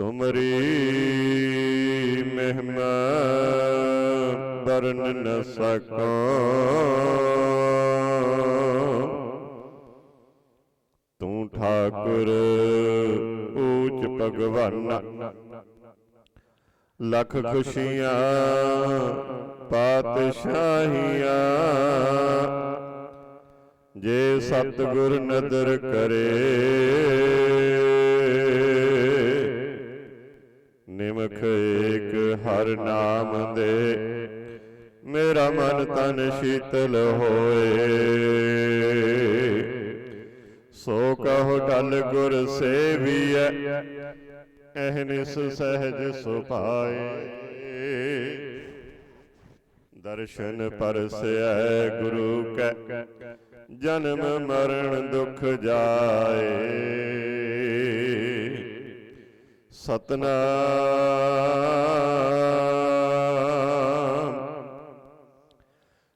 ਤੁਮਰੀ ਮਹਿਮਾ ਵਰਨ ਨ ਸਕੋ। ਤੂੰ ਠਾਕੁਰ ਊਚ ਭਗਵਾਨਾ। ਲੱਖ ਖੁਸ਼ੀਆਂ, ਪਾਤਸ਼ਾਹੀਆਂ, ਜੇ ਸਤਿਗੁਰ ਨਦਰ ਕਰੇ। ਹਰ ਨਾਮ ਦੇ। ਮੇਰਾ ਮਨ ਤਨ ਸ਼ੀਤਲ ਹੋਏ। ਸੋ ਕਹੋ ਡਲ ਗੁਰ ਸੇਵੀਐ। ਅਹਨਿਸ ਸਹਿਜ ਸੁਭਾਏ ਦਰਸ਼ਨ ਪਰਸੈ ਗੁਰੂ ਕੈ। ਜਨਮ ਮਰਨ ਦੁਖ ਜਾਏ। ਸਤਨਾਮ।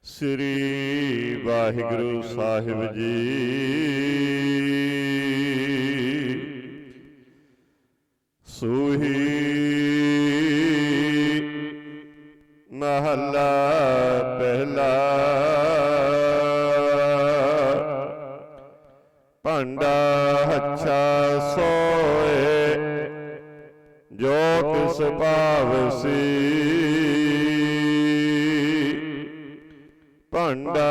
ਸ੍ਰੀ ਵਾਹਿਗੁਰੂ ਸਾਹਿਬ ਜੀ। ਸੋਹੀ ਮਹੱਲਾ ਪਹਿਲਾ। ਭਾਂਡਾ ਹੱਛਾ ਸੋ ਜੋ ਤਿਸ ਭਾਂਡਾ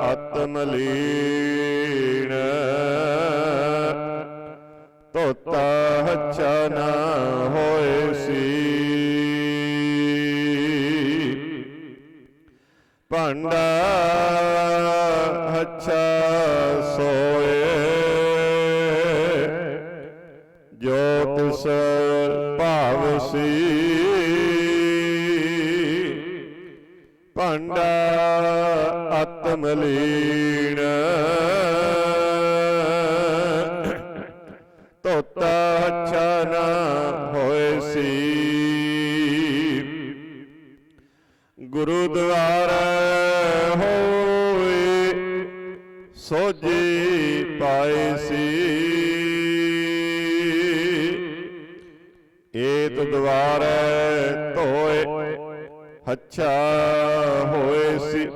ਆਤਮ ਲੀਣ ਤੋਤਾ ਹੱਛਾ ਨਾ ਹੋਏ ਸੀ। ਭਾਂਡਾ ਹੱਛਾ ਗੁਰੂ ਦੁਆਰਾ ਹੋਏ। ਸੋਜੀ ਪਾਏ ਸੀ। ਏਤ ਦੁਆਰੇ ਧੋਏ, ਹੱਛਾ ਹੋਏ ਸੀ।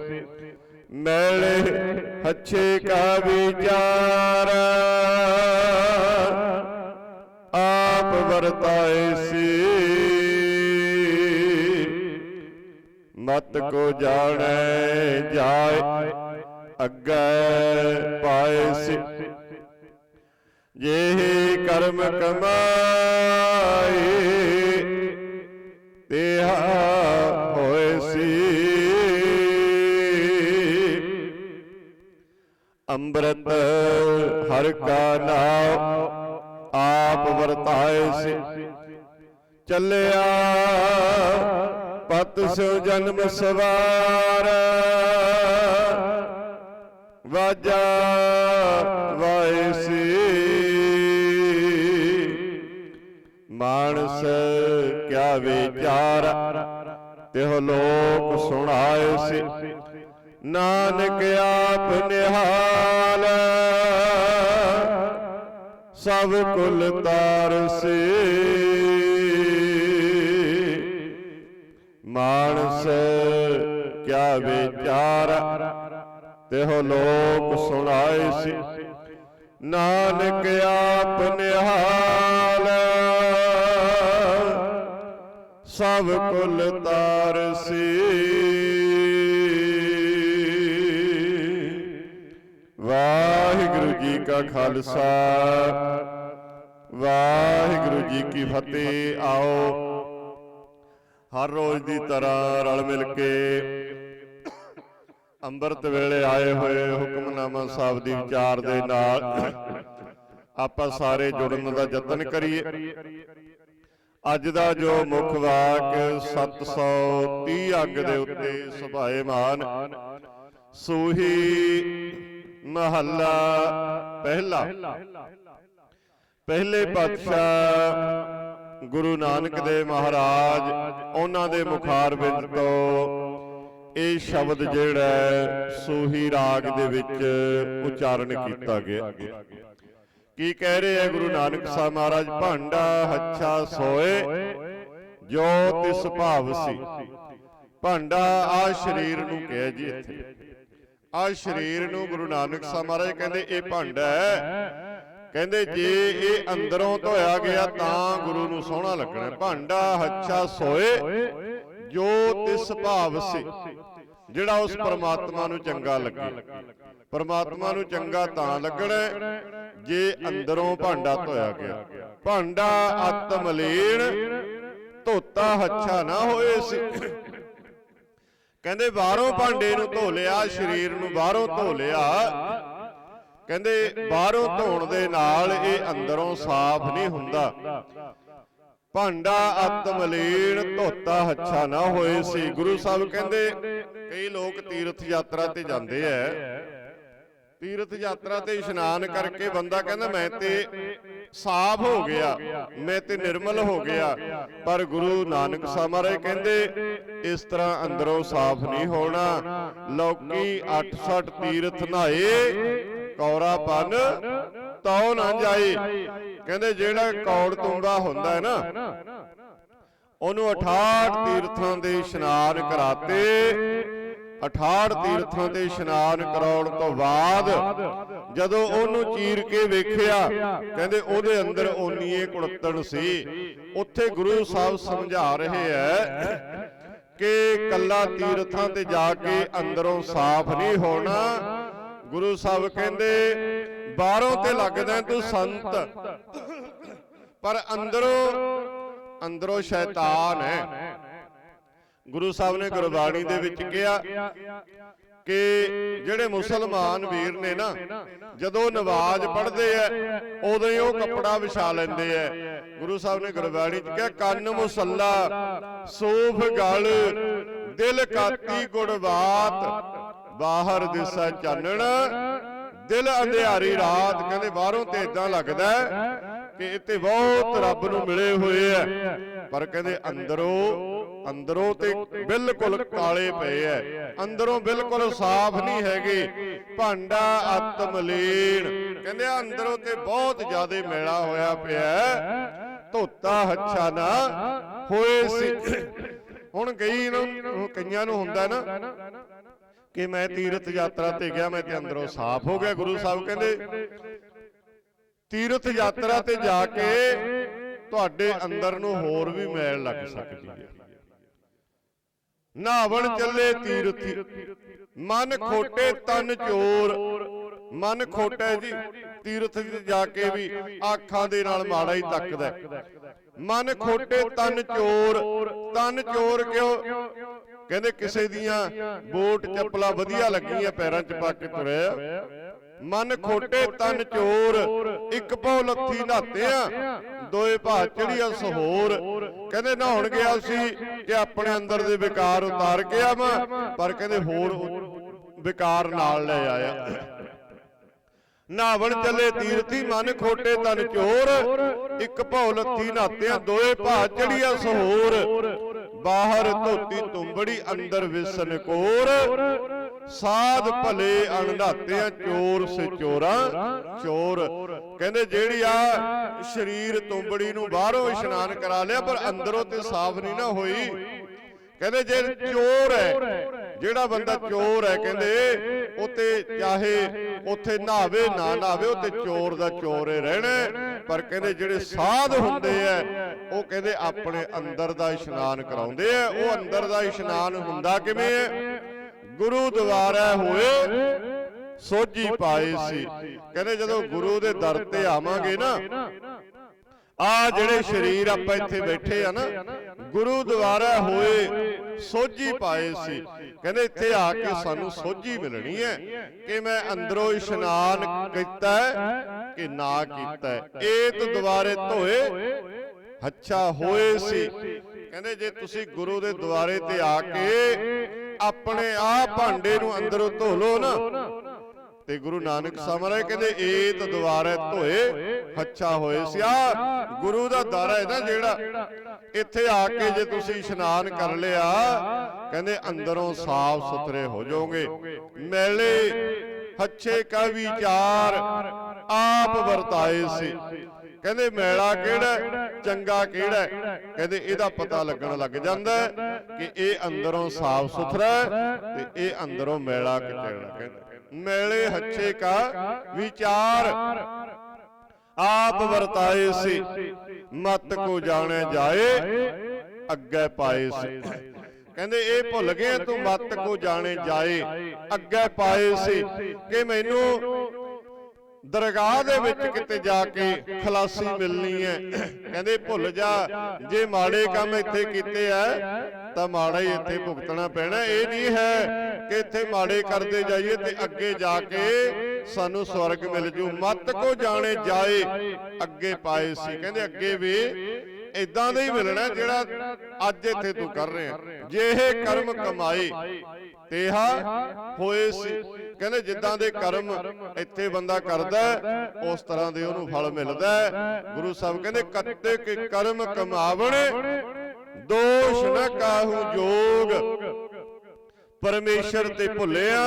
ਮੈਲੇ ਹੱਛੇ ਕਾ ਵਿਚਾਰ। ਆਪ ਵਰਤਾਏ ਮਤ ਕੋ ਜਾਣੈ ਜਾਏ ਅੱਗੇ ਪਾਏ ਸੀ ਜਿਹੇ ਕਰਮ ਕਮਾਏ ਤੇਹਾ ਹੋਏ ਸੀ ਅੰਮ੍ਰਿਤ ਹਰ ਕਾ ਨਾਮ ਆਪ ਵਰਤਾਏ ਸੀ ਚੱਲਿਆ ਪਤ ਸਿਉ ਜਨਮ ਸਵਾਰ। ਵਾਜਾ ਵਾਏ ਸੀ ਮਾਨਸ ਕਿਆ ਵਿਚਾਰ। ਤਿਹ ਲੋਕ ਸੁਣਾਏ ਸੀ। ਨਾਨਕ ਆਪ ਨਿਹਾਲ। ਸਭ ਕੁਲ ਤਾਰ ਮਾਨਸ ਕਿਆ ਵਿਚਾਰ ਤਿਹ ਲੋਕ ਸੁਣਾਏ ਸੀ। ਨਾਨਕ ਆਪ ਨਿਹਾਲ ਸਭ ਕੁਲ ਤਾਰ ਸੀ। ਵਾਹਿਗੁਰੂ ਜੀ ਕਾ ਖਾਲਸਾ, ਵਾਹਿਗੁਰੂ ਜੀ ਕੀ ਫਤਿਹ। ਆਓ ਹਰ ਰੋਜ਼ ਦੀ ਤਰ੍ਹਾਂ ਰਲ ਮਿਲ ਕੇ। ਅੰਮ੍ਰਿਤ ਵੇਲੇ ਆਏ ਹੋਏ ਹੁਕਮਨਾਮਾ ਸਾਹਿਬ ਦੀ ਵਿਚਾਰ ਦੇ ਨਾਲ ਆਪਾਂ ਸਾਰੇ ਜੁੜਨ ਦਾ ਯਤਨ ਕਰੀਏ। ਅੱਜ ਦਾ ਜੋ ਮੁੱਖ ਵਾਕ 730 ਅੱਗ ਦੇ ਉੱਤੇ ਸੁਭਾਏਮਾਨ, ਸੂਹੀ ਮਹੱਲਾ ਪਹਿਲਾ। ਪਹਿਲੇ ਪਾਤਸ਼ਾਹ ਗੁਰੂ ਨਾਨਕ ਦੇਵ ਮਹਾਰਾਜ ਉਹਨਾਂ ਦੇ ਮੁਖਾਰ ਵਿੱਚ ਤੋਂ ਇਹ ਸ਼ਬਦ ਜਿਹੜਾ ਸੂਹੀ ਰਾਗ ਦੇ ਵਿੱਚ ਉਚਾਰਨ ਕੀਤਾ ਗਿਆ। ਕੀ ਕਹਿ ਰਹੇ ਹੈ ਗੁਰੂ ਨਾਨਕ ਸਾਹਿਬ ਮਹਾਰਾਜ? ਭਾਂਡਾ ਹੱਛਾ ਸੋਏ ਜੋ ਤਿਸ ਭਾਵ ਸੀ। ਭਾਂਡਾ ਆ ਸਰੀਰ ਨੂੰ ਕਿਹਾ ਜੀ ਇੱਥੇ। ਆ ਸਰੀਰ ਨੂੰ ਗੁਰੂ ਨਾਨਕ ਸਾਹਿਬ ਮਹਾਰਾਜ ਕਹਿੰਦੇ ਇਹ ਭਾਂਡਾ ਹੈ ਕਹਿੰਦੇ ਜੇ ਇਹ ਅੰਦਰੋਂ ਧੋਇਆ ਗਿਆ ਤਾਂ ਗੁਰੂ ਨੂੰ ਸੋਹਣਾ ਲੱਗਣਾ। ਭਾਂਡਾ ਹੱਛਾ ਸੋਏ ਜੋ ਤਿਸ ਭਾਵ ਸੀ ਜਿਹੜਾ ਉਸ ਪਰਮਾਤਮਾ ਨੂੰ ਚੰਗਾ ਲੱਗੇ। ਪਰਮਾਤਮਾ ਨੂੰ ਚੰਗਾ ਤਾਂ ਲੱਗਣਾ ਜੇ ਅੰਦਰੋਂ ਭਾਂਡਾ ਧੋਇਆ ਗਿਆ। ਭਾਂਡਾ ਅਤ ਮਲੀਨ ਧੋਤਾ ਹੱਛਾ ਨਾ ਹੋਏ ਸੀ। ਕਹਿੰਦੇ ਬਾਹਰੋਂ ਭਾਂਡੇ ਨੂੰ ਧੋ ਲਿਆ ਸਰੀਰ ਨੂੰ ਬਾਹਰੋਂ ਧੋ ਲਿਆ। ਕਹਿੰਦੇ ਬਾਹਰੋਂ ਧੋਣ ਦੇ ਨਾਲ ਇਹ ਅੰਦਰੋਂ ਸਾਫ਼ ਨਹੀਂ ਹੁੰਦਾ। ਭਾਂਡਾ ਅਤ ਮਲੀਨ ਧੋਤਾ ਹੱਛਾ ਨਾ ਹੋਏ ਸੀ। ਗੁਰੂ ਸਾਹਿਬ ਕਹਿੰਦੇ ਕਈ ਲੋਕ ਤੀਰਥ ਯਾਤਰਾ ਤੇ ਜਾਂਦੇ ਐ ਤੀਰਥ ਯਾਤਰਾ ਤੇ ਇਸ਼ਨਾਨ ਕਰਕੇ ਬੰਦਾ ਕਹਿੰਦਾ ਮੈਂ ਤੇ ਸਾਫ਼ ਹੋ ਗਿਆ। ਮੈਂ ਤੇ ਨਿਰਮਲ ਹੋ ਗਿਆ। ਪਰ ਗੁਰੂ ਨਾਨਕ ਸਾਹਿਬ ਮਹਾਰਾਜ ਕਹਿੰਦੇ ਇਸ ਤਰ੍ਹਾਂ ਅੰਦਰੋਂ ਸਾਫ਼ ਨਹੀਂ ਹੋਣਾ। ਲੋਕੀ 68 ਤੀਰਥ ਨਹਾਏ ਕੌਰਾਪਨ ਤਉ ਨਾ ਜਾਏ ਕਹਿੰਦੇ ਜਿਹੜਾ ਕੌੜ ਤੁੰਬਾ ਹੁੰਦਾ ਹੈ ਨਾ ਉਹਨੂੰ 68 ਤੀਰਥਾਂ ਦੇ ਇਸ਼ਨਾਨ ਕਰਾਤੇ। 68 ਤੀਰਥਾਂ ਤੇ ਇਸ਼ਨਾਨ ਕਰਾਉਣ ਤੋਂ ਬਾਅਦ ਜਦੋਂ ਉਹਨੂੰ ਚੀਰ ਕੇ ਵੇਖਿਆ ਕਹਿੰਦੇ ਉਹਦੇ ਅੰਦਰ ਓਨੀਏ ਕੁੜਤਣ ਸੀ। ਉੱਥੇ ਗੁਰੂ ਸਾਹਿਬ ਸਮਝਾ ਰਹੇ ਐ ਕਿ ਕੱਲਾ ਤੀਰਥਾਂ ਤੇ ਜਾ ਕੇ ਅੰਦਰੋਂ ਸਾਫ਼ ਨਹੀਂ ਹੋਣਾ। ਗੁਰੂ ਸਾਹਿਬ ਕਹਿੰਦੇ ਬਾਹਰੋਂ ਤੇ ਲੱਗਦਾ ਤੂੰ ਸੰਤ। ਪਰ ਅੰਦਰੋਂ ਅੰਦਰੋਂ ਸ਼ੈਤਾਨ ਹੈ। ਗੁਰੂ ਸਾਹਿਬ ਨੇ ਗੁਰਬਾਣੀ ਦੇ ਵਿੱਚ ਕਿਹਾ ਕਿ ਜਿਹੜੇ ਮੁਸਲਮਾਨ ਵੀਰ ਨੇ ਨਾ ਜਦੋਂ ਨਵਾਜ਼ ਪੜ੍ਹਦੇ ਐ ਉਦੋਂ ਹੀ ਉਹ ਕੱਪੜਾ ਵਿਛਾ ਲੈਂਦੇ ਐ ਗੁਰੂ ਸਾਹਿਬ ਨੇ ਗੁਰਬਾਣੀ 'ਚ ਕਿਹਾ ਕੰਨ ਮੁਸੱਲਾ ਸੂਫ ਗਲ ਦਿਲ ਕਾਤੀ ਗੁਣਵਾਤ ਬਾਹਰ ਦਿਸਾ ਚਾਨਣ। ਦਿਲ ਅੰਧਿਆਰੀ ਰਾਤ ਕਹਿੰਦੇ ਬਾਹਰੋਂ ਤੇ ਇਦਾਂ ਲੱਗਦਾ ਕਿ ਇੱਥੇ ਬਹੁਤ ਰੱਬ ਨੂੰ ਮਿਲੇ ਹੋਏ ਐ ਪਰ ਕਹਿੰਦੇ ਅੰਦਰੋਂ ਅੰਦਰੋਂ ਤੇ ਬਿਲਕੁਲ ਕਾਲੇ ਪਏ ਐ ਅੰਦਰੋਂ ਬਿਲਕੁਲ ਸਾਫ਼ ਨਹੀਂ ਹੈਗੇ। ਭਾਂਡਾ ਅਤ ਮਲੀਨ ਕਹਿੰਦੇ ਅੰਦਰੋਂ ਤੇ ਬਹੁਤ ਜ਼ਿਆਦਾ ਮੈਲਾ ਹੋਇਆ ਪਿਆ। ਧੋਤਾ ਹੱਛਾ ਨਾ। ਹੋਏ ਸੀ। ਹੁਣ ਕਈ ਨੂੰ ਕਈਆਂ ਨੂੰ। ਹੁੰਦਾ ਨਾ। ਕਿ ਮੈਂ ਤੀਰਥ ਯਾਤਰਾ ਤੇ ਗਿਆ ਮੈਂ ਤੇ ਅੰਦਰੋਂ ਸਾਫ਼ ਹੋ ਗਿਆ ਗੁਰੂ ਸਾਹਿਬ ਕਹਿੰਦੇ ਤੀਰਥ ਯਾਤਰਾ ਤੇ ਜਾ ਕੇ ਤੁਹਾਡੇ ਅੰਦਰ ਨੂੰ ਹੋਰ ਵੀ ਮੈਲ ਲੱਗ ਸਕਦੀ ਹੈ। ਨਾਵਣ ਚੱਲੇ ਤੀਰਥੀ। ਮਨ ਖੋਟੇ ਤਨ ਚੋਰ। ਮਨ ਖੋਟਾ ਜੀ। ਤੀਰਥ ਤੇ ਜਾ ਕੇ ਵੀ ਅੱਖਾਂ ਦੇ ਨਾਲ ਮਾੜਾ ਹੀ ਤੱਕਦਾ। ਮਨ ਖੋਟੇ ਤਨ ਚੋਰ। ਤਨ ਚੋਰ ਕਿਉਂ? ਕਹਿੰਦੇ ਕਿਸੇ ਦੀਆਂ ਬੋਟ ਚੱਪਲਾਂ ਵਧੀਆ ਲੱਗੀਆਂ ਪੈਰਾਂ 'ਚ ਪਾ ਕੇ ਤੁਰਿਆ। ਮਨ ਖੋਟੇ ਤਨ ਚੋਰ। ਇੱਕ ਪਉ ਲੱਥੀ ਨਹਾਤੇ ਆ। ਦੋਏ ਭਾ ਚੜੀਆਂ ਸਹੋਰ ਕਹਿੰਦੇ ਨਹਾਉਣ ਗਿਆ ਸੀ ਕਿ ਆਪਣੇ ਅੰਦਰ ਦੇ ਵਿਕਾਰ ਉਤਾਰ ਕੇ ਆਵਾਂ। ਪਰ ਕਹਿੰਦੇ ਹੋਰ ਵਿਕਾਰ ਨਾਲ ਲੈ ਆਇਆ। ਨਾਵਣ ਚੱਲੇ ਤੀਰਥੀ ਮਨ ਖੋਟੇ ਤਨ ਚੋਰ। ਇੱਕ ਭਉ ਲੱਥੀ ਨਾਤਿਆਂ ਦੋਏ ਭਾ ਚੜੀਆਂ ਸਹੋਰ। ਬਾਹਰ ਧੋਤੀ ਤੁੰਬੜੀ ਅੰਦਰ ਵਿਸਨ ਕੋਰ। ਸਾਧ ਭਲੇ ਅਣਧਾਤਿਆਂ ਚੋਰ ਸੇ ਚੋਰਾ। ਚੋਰ। ਕਹਿੰਦੇ ਜਿਹੜੀ ਆ ਸਰੀਰ ਤੁੰਬੜੀ ਨੂੰ ਬਾਹਰੋਂ ਇਸ਼ਨਾਨ ਕਰਾ ਲਿਆ ਪਰ ਅੰਦਰੋਂ ਤੇ ਸਾਫ਼ ਨਹੀਂ ਨਾ ਹੋਈ। ਕਹਿੰਦੇ ਜੇ ਚੋਰ ਹੈ ਜਿਹੜਾ ਬੰਦਾ ਚੋਰ ਹੈ ਕਹਿੰਦੇ ਉਤੇ ਚਾਹੇ ਉਥੇ ਨਹਾਵੇ ਨਾ ਨਹਾਵੇ ਉਤੇ ਚੋਰ ਦਾ ਚੋਰ ਹੀ ਰਹਿਣਾ। ਪਰ ਕਹਿੰਦੇ ਜਿਹੜੇ ਸਾਧ ਹੁੰਦੇ ਆ ਉਹ ਕਹਿੰਦੇ ਆਪਣੇ ਅੰਦਰ ਦਾ ਇਸ਼ਨਾਨ ਕਰਾਉਂਦੇ ਆ। ਉਹ ਅੰਦਰ ਦਾ ਇਸ਼ਨਾਨ ਹੁੰਦਾ ਕਿਵੇਂ ਹੈ ਗੁਰੂ ਦੁਆਰਾ ਹੋਏ ਸੋਝੀ ਪਾਏ ਸੀ। ਕਹਿੰਦੇ ਜਦੋਂ ਗੁਰੂ ਦੇ ਦਰ ਤੇ ਆਵਾਂਗੇ ਨਾ ਆ ਜਿਹੜੇ ਸਰੀਰ ਆਪਾਂ ਇੱਥੇ ਬੈਠੇ ਆ ਨਾ ਗੁਰੂ ਦੁਆਰਾ ਹੋਏ ਸੋਝੀ ਪਾਏ ਸੀ। ਕਹਿੰਦੇ ਇੱਥੇ ਆ ਕੇ ਸਾਨੂੰ ਸੋਝੀ ਮਿਲਣੀ ਹੈ ਕਿ ਮੈਂ ਅੰਦਰੋਂ ਇਸ਼ਨਾਨ ਕੀਤਾ ਕਿ ਨਾ ਕੀਤਾ ਹੈ। ਏਤ ਦੁਆਰੇ ਧੋਏ ਅੱਛਾ ਹੋਏ ਸੀ। ਕਹਿੰਦੇ ਜੇ ਤੁਸੀਂ ਗੁਰੂ ਦੇ ਦੁਆਰੇ ਤੇ ਆ ਕੇ ਆਪਣੇ ਆਪ ਭਾਂਡੇ ਨੂੰ ਅੰਦਰੋਂ ਧੋ ਲੋ ਨਾ। ਤੇ ਗੁਰੂ ਨਾਨਕ ਸਾਹਿਬ ਮਹਾਰਾਜ ਕਹਿੰਦੇ ਏਤ ਦੁਆਰੇ ਧੋਏ ਅੱਛਾ ਹੋਏ ਸੀ ਆ ਗੁਰੂ ਦਾ ਦਰ ਹੈ ਨਾ ਜਿਹੜਾ ਇੱਥੇ ਆ ਕੇ ਜੇ ਤੁਸੀਂ ਇਸ਼ਨਾਨ ਕਰ ਲਿਆ ਕਹਿੰਦੇ ਅੰਦਰੋਂ ਸਾਫ਼ ਸੁਥਰੇ ਹੋ ਜਾਓਗੇ। ਮੈਲੇ ਹੱਛੇ ਕਾ ਵਿਚਾਰ ਆਪ ਵਰਤਾਏ ਸੀ। ਕਹਿੰਦੇ ਮੈਲਾ ਕਿਹੜਾ ਚੰਗਾ ਕਿਹੜਾ? ਕਹਿੰਦੇ ਇਹਦਾ ਪਤਾ ਲੱਗਣ ਲੱਗ ਜਾਂਦਾ ਕਿ ਇਹ ਅੰਦਰੋਂ ਸਾਫ਼ ਸੁਥਰਾ ਤੇ ਇਹ ਅੰਦਰੋਂ ਮੈਲਾ ਕਿਚੜਾ ਕਹਿੰਦੇ ਮੈਲੇ ਹੱਛੇ ਕਾ ਵਿਚਾਰ। ਆਪ ਵਰਤਾਏ ਸੀ। ਮਤ ਕੋ ਜਾਣੇ ਜਾਏ ਅੱਗੇ ਪਾਏ ਸੀ। ਕਹਿੰਦੇ ਇਹ ਭੁੱਲ ਗਏ ਤੂੰ ਮਤ ਕੋ ਜਾਣੇ ਜਾਏ। ਅੱਗੇ ਪਾਏ ਸੀ ਕਿ ਮੈਨੂੰ ਦਰਗਾਹ ਦੇ ਵਿੱਚ ਕਿਤੇ ਜਾ ਕੇ ਖਲਾਸੀ ਮਿਲਣੀ ਹੈ। ਕਹਿੰਦੇ ਭੁੱਲ ਜਾ। ਜੇ। ਮਾੜੇ ਕੰਮ ਇੱਥੇ ਕੀਤੇ ਐ ਤਾਂ ਮਾੜਾ ਹੀ ਇੱਥੇ ਭੁਗਤਣਾ ਪੈਣਾ। ਇਹ ਨਹੀਂ ਹੈ। ਕਿ ਇੱਥੇ ਮਾੜੇ ਕਰਦੇ ਜਾਈਏ ਤੇ ਅੱਗੇ ਜਾ ਕੇ ਸਾਨੂੰ ਸਵਰਗ ਮਿਲ ਜੂ। ਮਤ ਕੋ ਜਾਣੇ ਜਾਏ ਅੱਗੇ ਪਾਏ ਸੀ। ਕਹਿੰਦੇ ਅੱਗੇ ਵੀ ਇਦਾਂ ਦਾ ਹੀ ਮਿਲਣਾ ਜਿਹੜਾ ਅੱਜ ਇੱਥੇ ਤੂੰ ਕਰ ਰਿਹਾ। ਜੇ ਇਹ ਕਰਮ ਕਮਾਏ ਤੇਹਾ ਹੋਏ ਸੀ। ਕਹਿੰਦੇ ਜਿੱਦਾਂ ਦੇ ਕਰਮ ਇੱਥੇ ਬੰਦਾ ਕਰਦਾ ਉਸ ਤਰ੍ਹਾਂ ਦੇ ਉਹਨੂੰ ਫਲ ਮਿਲਦਾ। ਗੁਰੂ ਸਾਹਿਬ ਕਹਿੰਦੇ ਕੱਤੇ ਕੇ ਕਰਮ ਕਮਾਵਣੇ ਦੋਸ਼ ਨ ਕਾਹੂ ਜੋਗ। ਪਰਮੇਸ਼ਰ ਤੇ ਭੁੱਲਿਆ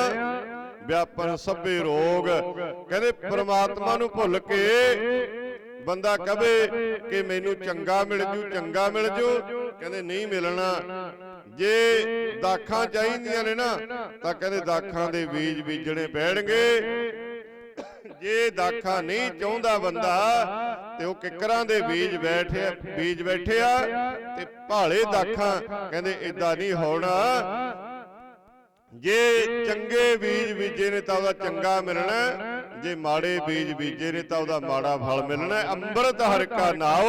ਵਿਆਪਨ ਸਭੇ ਰੋਗ। ਕਹਿੰਦੇ ਪ੍ਰਮਾਤਮਾ ਨੂੰ ਭੁੱਲ ਕੇ ਬੰਦਾ ਕਵੇ ਕਿ ਮੈਨੂੰ ਚੰਗਾ ਮਿਲ ਜੂ ਚੰਗਾ ਮਿਲ ਜੂ। ਕਹਿੰਦੇ ਨਹੀਂ ਮਿਲਣਾ। ਜੇ ਦਾਖਾਂ ਚਾਹੀਦੀਆਂ ਨੇ ਨਾ ਤਾਂ ਕਹਿੰਦੇ ਦਾਖਾਂ ਦੇ ਬੀਜ ਬੀਜਣੇ ਪੈਣਗੇ। ਜੇ ਦਾਖਾਂ ਨਹੀਂ ਚਾਹੁੰਦਾ ਬੰਦਾ ਤੇ ਉਹ ਕਿਕਰਾਂ ਦੇ ਬੀਜ ਬੈਠਿਆ ਬੀਜ ਬੈਠਿਆ ਤੇ ਭਾਲੇ ਦਾਖਾਂ ਕਹਿੰਦੇ ਇਦਾਂ ਨਹੀਂ ਹੋਣਾ। ਜੇ ਚੰਗੇ ਬੀਜ ਬੀਜੇ ਨੇ ਤਾਂ ਉਹਦਾ ਚੰਗਾ ਮਿਲਣਾ ਜੇ ਮਾੜੇ ਬੀਜ ਬੀਜੇ ਨੇ ਤਾਂ ਉਹਦਾ ਮਾੜਾ ਫਲ ਮਿਲਣਾ ਅੰਮ੍ਰਿਤ ਹਰਿ ਕਾ ਨਾਉ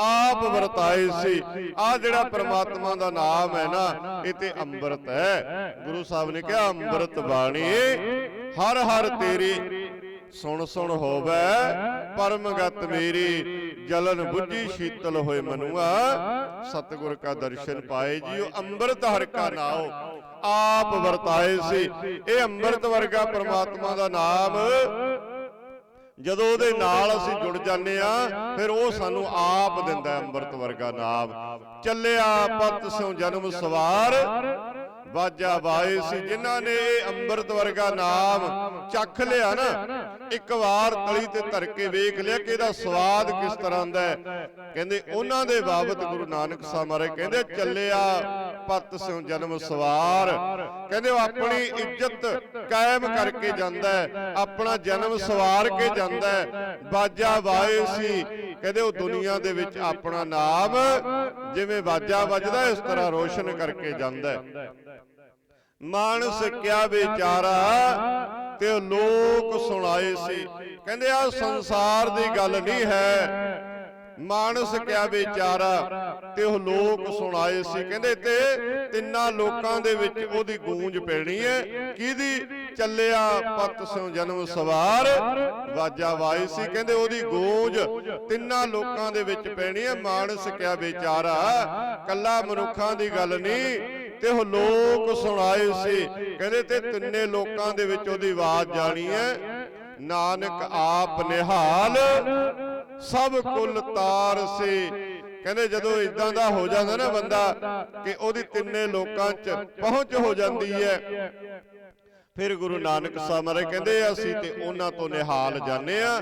ਆਪ ਵਰਤਾਏ ਸੀ। ਆ ਜਿਹੜਾ ਪ੍ਰਮਾਤਮਾ ਦਾ ਨਾਮ ਹੈ ਨਾ, ਇਹ ਤੇ ਅੰਮ੍ਰਿਤ ਹੈ। ਗੁਰੂ ਸਾਹਿਬ ਨੇ ਕਿਹਾ, ਅੰਮ੍ਰਿਤ ਬਾਣੀ, ਹਰ ਹਰ ਤੇਰੀ ਸੁਣ ਸੁਣ ਹੋਵੇ, ਪਰਮਗਤ ਮੇਰੀ, ਜਲਨ ਬੁੱਝੀ ਸ਼ੀਤਲ ਹੋਏ ਮਨੁਆ। ਸਤਿਗੁਰ ਕਾ ਦਰਸ਼ਨ ਪਾਏ ਜੀਓ, ਅੰਮ੍ਰਿਤ ਹਰਿ ਕਾ ਨਾਉ ਆਪ ਵਰਤਾਏ ਸੀ। ਇਹ ਅੰਮ੍ਰਿਤ ਵਰਗਾ ਪ੍ਰਮਾਤਮਾ ਦਾ ਨਾਮ। ਜਦੋਂ ਉਹਦੇ ਨਾਲ ਅਸੀਂ ਜੁੜ ਜਾਂਦੇ ਆ ਫਿਰ ਉਹ ਸਾਨੂੰ ਆਪ ਦਿੰਦਾ ਅੰਮ੍ਰਿਤ ਵਰਗਾ ਨਾਮ। ਚੱਲਿਆ ਪਤ ਸਿਉ ਜਨਮ ਸਵਾਰ। ਵਾਜਾ ਵਾਏ ਸੀ। ਜਿਨ੍ਹਾਂ ਨੇ ਇਹ ਅੰਮ੍ਰਿਤ ਵਰਗਾ ਨਾਮ ਚੱਖ ਲਿਆ ਨਾ, ਇੱਕ ਵਾਰ ਤਲੀ ਤੇ ਧਰ ਕੇ ਵੇਖ ਲਿਆ ਕਿ ਇਹਦਾ ਸਵਾਦ ਕਿਸ ਤਰ੍ਹਾਂ ਦਾ ਹੈ। ਕਹਿੰਦੇ, ਉਹਨਾਂ ਦੇ ਬਾਬਤ ਗੁਰੂ ਨਾਨਕ ਸਾਹਿਬ ਮਹਾਰਾਜ ਕਹਿੰਦੇ, ਚੱਲਿਆ ਪਤ ਸਿਉ ਜਨਮ ਸਵਾਰ। ਕਹਿੰਦੇ ਉਹ ਆਪਣੀ ਇੱਜ਼ਤ ਕਾਇਮ ਕਰਕੇ ਜਾਂਦਾ ਹੈ। ਆਪਣਾ ਜਨਮ ਸਵਾਰ ਕੇ ਜਾਂਦਾ ਹੈ। ਬਾਜਾ ਵਾਏ ਸੀ। ਕਹਿੰਦੇ ਉਹ ਦੁਨੀਆ ਦੇ ਵਿੱਚ ਆਪਣਾ ਨਾਮ ਜਿਵੇਂ ਬਾਜਾ ਵੱਜਦਾ ਇਸ ਤਰ੍ਹਾਂ ਰੋਸ਼ਨ ਕਰਕੇ ਜਾਂਦਾ ਹੈ। ਮਾਨਸ ਕਿਆ ਵਿਚਾਰਾ ਤੇ ਉਹ ਲੋਕ ਸੁਣਾਏ ਸੀ। ਕਹਿੰਦੇ ਆ ਸੰਸਾਰ ਦੀ ਗੱਲ ਨਹੀਂ ਹੈ। ਮਾਨਸ ਕਿਆ ਵਿਚਾਰਾ? ਤੇ ਉਹ ਲੋਕ ਸੁਣਾਏ ਸੀ। ਕਹਿੰਦੇ ਤੇ ਤਿੰਨਾਂ ਲੋਕਾਂ ਦੇ ਵਿੱਚ ਉਹਦੀ ਗੂੰਜ ਪੈਣੀ ਹੈ। ਕਿਹਦੀ? ਚੱਲਿਆ ਪਤ ਸਿਉ ਜਨਮ ਸਵਾਰ। ਵਾਜਾ ਵਾਈ ਸੀ। ਕਹਿੰਦੇ ਉਹਦੀ ਗੂੰਜ ਤਿੰਨਾਂ ਲੋਕਾਂ ਦੇ ਵਿੱਚ ਪੈਣੀ ਹੈ। ਮਾਨਸ ਕਿਆ ਵਿਚਾਰਾ? ਕੱਲਾ ਮਨੁੱਖਾਂ ਦੀ ਗੱਲ ਨਹੀਂ। ਤੇ ਉਹ ਲੋਕ ਸੁਣਾਏ ਸੀ। ਕਹਿੰਦੇ ਤੇ ਤਿੰਨੇ ਲੋਕਾਂ ਦੇ ਵਿੱਚ ਉਹਦੀ ਆਵਾਜ਼ ਜਾਣੀ ਹੈ। ਨਾਨਕ ਆਪ ਨਿਹਾਲ। ਸਭ ਕੁੱਲ ਤਾਰ ਸੇ। ਕਹਿੰਦੇ ਜਦੋਂ ਇਦਾਂ ਦਾ ਹੋ ਜਾਂਦਾ ਨਾ ਬੰਦਾ ਕਿ ਉਹਦੀ ਤਿੰਨੇ ਲੋਕਾਂ 'ਚ ਪਹੁੰਚ ਹੋ ਜਾਂਦੀ ਹੈ। ਫਿਰ ਗੁਰੂ ਨਾਨਕ ਸਾਹਿਬ ਮਹਾਰਾਜ ਕਹਿੰਦੇ ਅਸੀਂ ਤੇ ਉਹਨਾਂ ਤੋਂ ਨਿਹਾਲ ਜਾਣੇ ਆ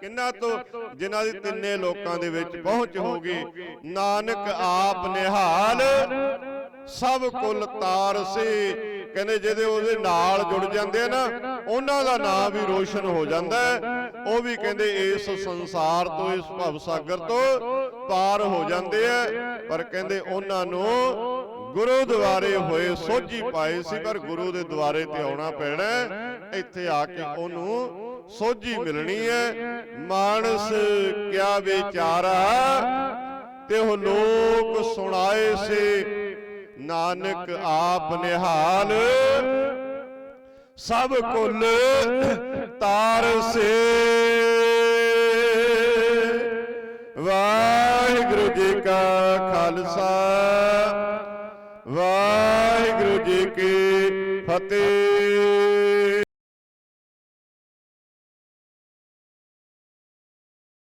ਕਿੰਨਾ ਤੋਂ? ਜਿਨ੍ਹਾਂ ਦੀ ਤਿੰਨੇ ਲੋਕਾਂ ਦੇ ਵਿੱਚ ਪਹੁੰਚ ਹੋ ਗਈ ਨਾਨਕ ਆਪ ਨਿਹਾਲ। ਸਭ ਕੁੱਲ ਤਾਰ ਸੇ। ਕਹਿੰਦੇ ਜਿਹਦੇ ਉਹਦੇ ਨਾਲ ਜੁੜ ਜਾਂਦੇ ਆ ਨਾ ਉਹਨਾਂ ਦਾ ਨਾਮ ਵੀ ਰੋਸ਼ਨ ਹੋ ਜਾਂਦਾ ਹੈ। ਉਹ ਵੀ ਕਹਿੰਦੇ ਇਸ ਸੰਸਾਰ ਤੋਂ ਇਸ ਭਵ ਸਾਗਰ ਤੋਂ ਪਾਰ ਹੋ ਜਾਂਦੇ ਆ। ਪਰ ਕਹਿੰਦੇ ਉਹਨਾਂ ਨੂੰ ਗੁਰੂ ਦੁਆਰੇ ਹੋਏ ਸੋਝੀ ਪਾਏ ਸੀ ਪਰ ਗੁਰੂ ਦੇ ਦੁਆਰੇ ਤੇ ਆਉਣਾ ਪੈਣਾ। ਇੱਥੇ ਆ ਕੇ ਉਹਨੂੰ ਸੋਝੀ ਮਿਲਣੀ ਹੈ। ਮਾਨਸ ਕਿਆ ਵਿਚਾਰਾ ਤੇ ਉਹ ਲੋਕ ਸੁਣਾਏ ਸੇ। ਨਾਨਕ ਆਪ ਨਿਹਾਲ। ਸਭ ਕੁੱਲ ਤਾਰ ਸੇ। ਵਾਹਿਗੁਰੂ ਜੀ ਕਾ ਖਾਲਸਾ। ਵਾਹਿਗੁਰੂ ਜੀ ਕੀ ਫਤਿਹ।